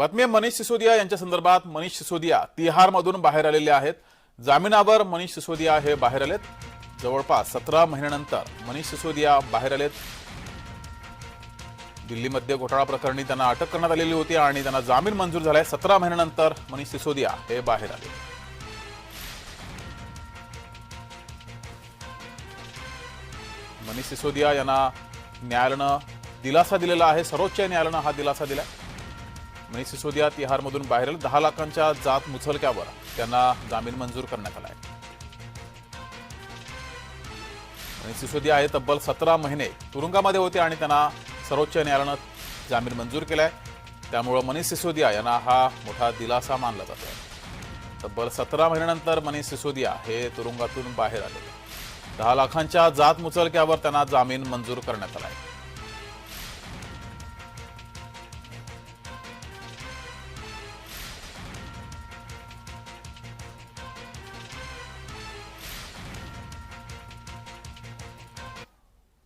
बातमी मनीष सिसोदिया यांच्या संदर्भात. मनीष सिसोदिया तिहारमधून बाहेर आलेले आहेत. जामिनावर मनीष सिसोदिया हे बाहेर आलेत. जवळपास सतरा महिन्यानंतर मनीष सिसोदिया बाहेर आलेत. दिल्लीमध्ये घोटाळा प्रकरणी त्यांना अटक करण्यात आलेली होती आणि त्यांना जामीन मंजूर झालाय. सतरा महिन्यानंतर मनीष सिसोदिया हे बाहेर आले. मनीष सिसोदिया यांना न्यायालयानं दिलासा दिलेला आहे. सर्वोच्च न्यायालयानं हा दिलासा दिलाय. मनीष सिसोदिया तिहारमधून बाहेर दहा लाखांच्या जात मुचलक्यावर त्यांना जामीन मंजूर करण्यात आलाय मनीष सिसोदिया हे तब्बल सतरा महिने तुरुंगामध्ये होते आणि त्यांना सर्वोच्च न्यायालयानं जामीन मंजूर केलाय. त्यामुळं मनीष सिसोदिया यांना हा मोठा दिलासा मानला जातो तब्बल सतरा महिन्यानंतर मनीष सिसोदिया हे तुरुंगातून बाहेर आले. दहा लाखांच्या जात मुचलक्यावर त्यांना जामीन मंजूर करण्यात आलाय